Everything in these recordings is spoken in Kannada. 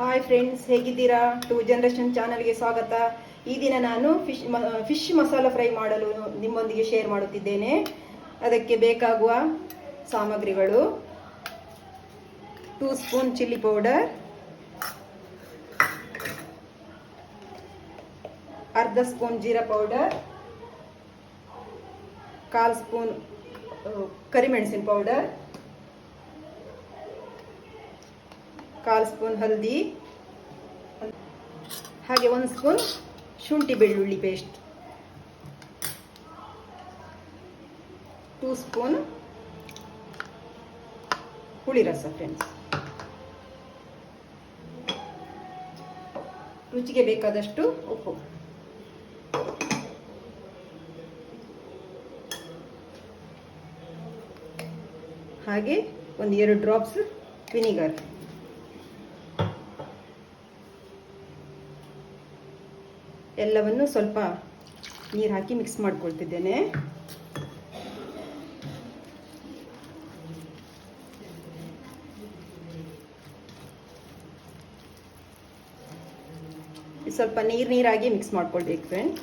ಹಾಯ್ ಫ್ರೆಂಡ್ಸ್ ಹೇಗಿದ್ದೀರಾ? ಟು ಜನರೇಷನ್ ಚಾನಲ್ಗೆ ಸ್ವಾಗತ. ಈ ದಿನ ನಾನು ಫಿಶ್ ಫಿಶ್ ಮಸಾಲ ಫ್ರೈ ಮಾಡಲು ನಿಮ್ಮೊಂದಿಗೆ ಶೇರ್ ಮಾಡುತ್ತಿದ್ದೇನೆ. ಅದಕ್ಕೆ ಬೇಕಾಗುವ ಸಾಮಗ್ರಿಗಳು. ಟೂ ಸ್ಪೂನ್ ಚಿಲ್ಲಿ ಪೌಡರ್ ಅರ್ಧ ಸ್ಪೂನ್ ಜೀರಾ ಪೌಡರ್ ಕಾಲು ಸ್ಪೂನ್ ಕರಿಮೆಣಸಿನ ಪೌಡರ್ ಕಾಲು ಸ್ಪೂನ್ ಹಲ್ದಿ, ಹಾಗೆ ಒಂದು ಸ್ಪೂನ್ ಶುಂಠಿ ಬೆಳ್ಳುಳ್ಳಿ ಪೇಸ್ಟ್ ಟೂ ಸ್ಪೂನ್ ಹುಳಿ ರಸ ಫ್ರೆಂಡ್ಸ್ ರುಚಿಗೆ ಬೇಕಾದಷ್ಟು ಉಪ್ಪು. ಹಾಗೆ ಒಂದು ಎರಡು ಡ್ರಾಪ್ಸ್ ವಿನಿಗರ್ ಎಲ್ಲವನ್ನು ಸ್ವಲ್ಪ ನೀರು ಹಾಕಿ ಮಿಕ್ಸ್ ಮಾಡ್ಕೊಳ್ತಿದ್ದೇನೆ. ಸ್ವಲ್ಪ ನೀರು ನೀರಾಗಿ ಮಿಕ್ಸ್ ಮಾಡ್ಕೊಳ್ಬೇಕು ಫ್ರೆಂಡ್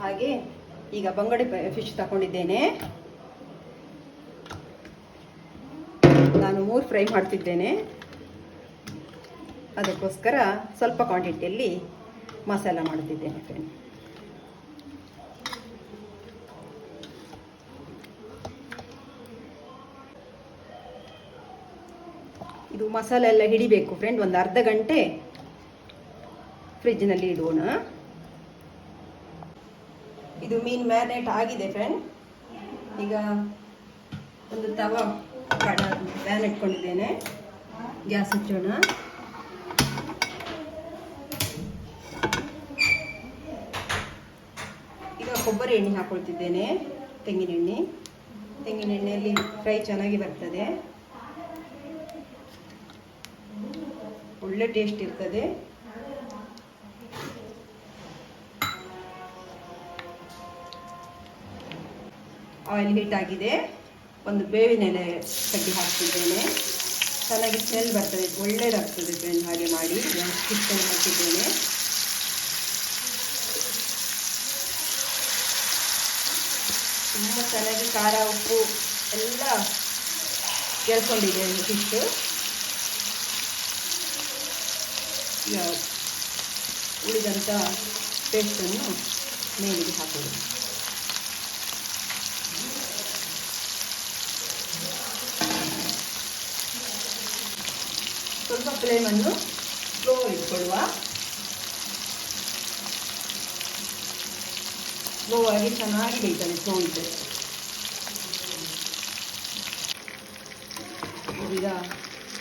ಹಾಗೆ ಈಗ ಬಂಗಡೆ ಫಿಶ್ ತಗೊಂಡಿದ್ದೇನೆ ನಾನು ಮೂರು ಫ್ರೈ ಮಾಡ್ತಿದ್ದೇನೆ. ಅದಕ್ಕೋಸ್ಕರ ಸ್ವಲ್ಪ ಕ್ವಾಂಟಿಟಿಯಲ್ಲಿ ಮಸಾಲ ಮಾಡ್ತಿದ್ದೇನೆ ಫ್ರೆಂಡ್ ಇದು ಮಸಾಲೆ ಎಲ್ಲ ಹಿಡಿಬೇಕು ಫ್ರೆಂಡ್ ಒಂದು ಅರ್ಧ ಗಂಟೆ ಫ್ರಿಜ್ನಲ್ಲಿ ಇಡೋಣ. ಇದು ಮೀನ್ ಮ್ಯಾರಿನೇಟ್ ಆಗಿದೆ ಫ್ರೆಂಡ್. ಈಗ ಒಂದು ತವ ಪ್ಯಾನ್ ಇಟ್ಕೊಂಡಿದ್ದೇನೆ. ಗ್ಯಾಸ್ ಹಚ್ಚೋಣ. ಈಗ ಕೊಬ್ಬರಿ ಎಣ್ಣೆ ಹಾಕೊಳ್ತಿದ್ದೇನೆ, ತೆಂಗಿನ ಎಣ್ಣೆ. ತೆಂಗಿನ ಎಣ್ಣೆಯಲ್ಲಿ ಫ್ರೈ ಚೆನ್ನಾಗಿ ಬರ್ತದೆ. ಒಳ್ಳೆ ಟೇಸ್ಟ್ ಇರ್ತದೆ. ಆಯಿಲ್ ಹೀಟ್ ಆಗಿದೆ. ಒಂದು ಬೇವಿನ ಎಲೆ ಕಡ್ಡಿ ಹಾಕ್ತಿದ್ದೇನೆ. ಚೆನ್ನಾಗಿ ಸ್ಮೆಲ್ ಬರ್ತದೆ. ಒಳ್ಳೇದಾಗ್ತದೆ ಫ್ರೆಂಡ್ ಹಾಗೆ ಮಾಡಿ. ಕಿಚ್ಚನ್ನು ಹಾಕಿದ್ದೇನೆ. ತುಂಬ ಚೆನ್ನಾಗಿ ಖಾರ, ಉಪ್ಪು ಎಲ್ಲ ಕೇಳ್ಕೊಂಡಿದೆ ಈಗ ಉಳಿದಂಥ ಪೇಸ್ಟನ್ನು ಮೇಲಿಗೆ ಹಾಕೋದು. ಸ್ವಲ್ಪ ಫ್ಲೇಮನ್ನು ಸ್ಲೋ ಇಟ್ಕೊಳ್ಳುವ ಸ್ಲೋ ಆಗಿ ಚೆನ್ನಾಗಿ ಬೇಯ್ತದೆ ಸ್ಲೋ ಇದ್ದರೆ ಈಗ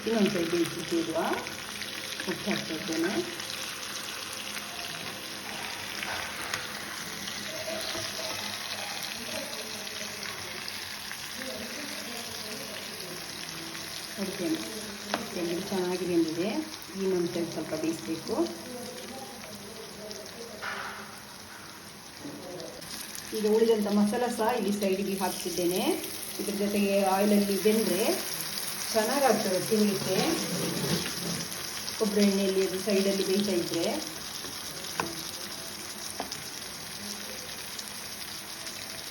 ಇನ್ನೊಂದು ಸೈಡ್ ಬೇಯಿಸಿಟ್ಟಿರುವ ಉಪ್ಪು ಹಾಕ್ತಾ ಇದ್ದೇನೆ ತೆಂಗಿನ ಚೆನ್ನಾಗಿ ಬೆಂದಿದೆ. ಈ ಸೈಡ್ ಸ್ವಲ್ಪ ಬೇಯಿಸಬೇಕು. ಈಗ ಉಳಿದಂಥ ಮಸಾಲ ಸಹ ಇಲ್ಲಿ ಸೈಡಿಗೆ ಹಾಕ್ತಿದ್ದೇನೆ. ಇದ್ರ ಜೊತೆಗೆ ಆಯಿಲಲ್ಲಿ ಬೆಂದರೆ ಚೆನ್ನಾಗಾಗ್ತದೆ ತಿನ್ನಲಿಕ್ಕೆ ಕೊಬ್ಬರಿ ಎಣ್ಣೆಯಲ್ಲಿ ಅದು ಸೈಡಲ್ಲಿ ಬೇಯ್ತಾ ಇದ್ದರೆ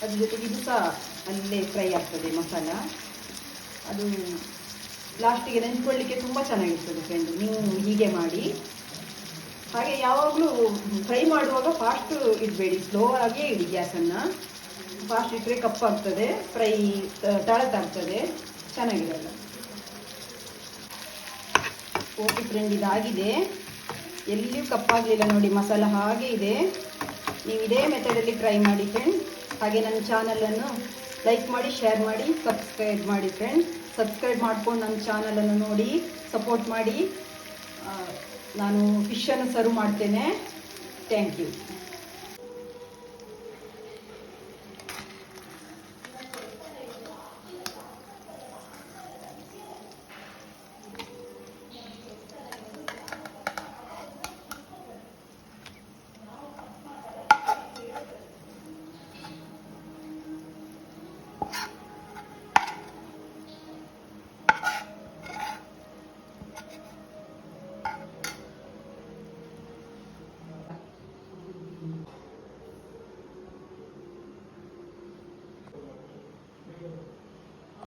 ಅದ್ರ ಜೊತೆಗೆ ಇದು ಸಹ ಅಲ್ಲೇ ಫ್ರೈ ಆಗ್ತದೆ ಮಸಾಲ. ಅದು ಲಾಸ್ಟಿಗೆ ನೆಂಚ್ಕೊಳ್ಳಿಕ್ಕೆ ತುಂಬ ಚೆನ್ನಾಗಿರ್ತದೆ ಫ್ರೆಂಡ್ ನೀವು ಹೀಗೆ ಮಾಡಿ. ಹಾಗೆ ಯಾವಾಗಲೂ ಫ್ರೈ ಮಾಡುವಾಗ ಫಾಸ್ಟ್ ಇಡಬೇಡಿ. ಸ್ಲೋ ಆಗೇ ಇಡಿ ಗ್ಯಾಸನ್ನು ಫಾಸ್ಟ್ ಇಟ್ಟರೆ ಕಪ್ಪಾಗ್ತದೆ ಫ್ರೈ ತಳತಾಗ್ತದೆ ಚೆನ್ನಾಗಿರಲ್ಲ ಓಕೆ ಫ್ರೆಂಡ್ ಇದಾಗಿದೆ. ಎಲ್ಲಿಯೂ ಕಪ್ಪಾಗಲಿಲ್ಲ ನೋಡಿ, ಮಸಾಲ ಹಾಗೆ ಇದೆ. ನೀವು ಇದೇ ಮೆಥಡಲ್ಲಿ ಟ್ರೈ ಮಾಡಿ ಫ್ರೆಂಡ್ ಹಾಗೆ ನನ್ನ ಚಾನಲನ್ನು ಲೈಕ್ ಮಾಡಿ ಶೇರ್ ಮಾಡಿ ಸಬ್ಸ್ಕ್ರೈಬ್ ಮಾಡಿ ಫ್ರೆಂಡ್ ಸಬ್ಸ್ಕ್ರೈಬ್ ಮಾಡ್ಕೊಂಡು ನನ್ನ ಚಾನಲನ್ನು ನೋಡಿ ಸಪೋರ್ಟ್ ಮಾಡಿ. ನಾನು ಫಿಶನ್ನು ಸರ್ವ್ ಮಾಡ್ತೇನೆ. Thank you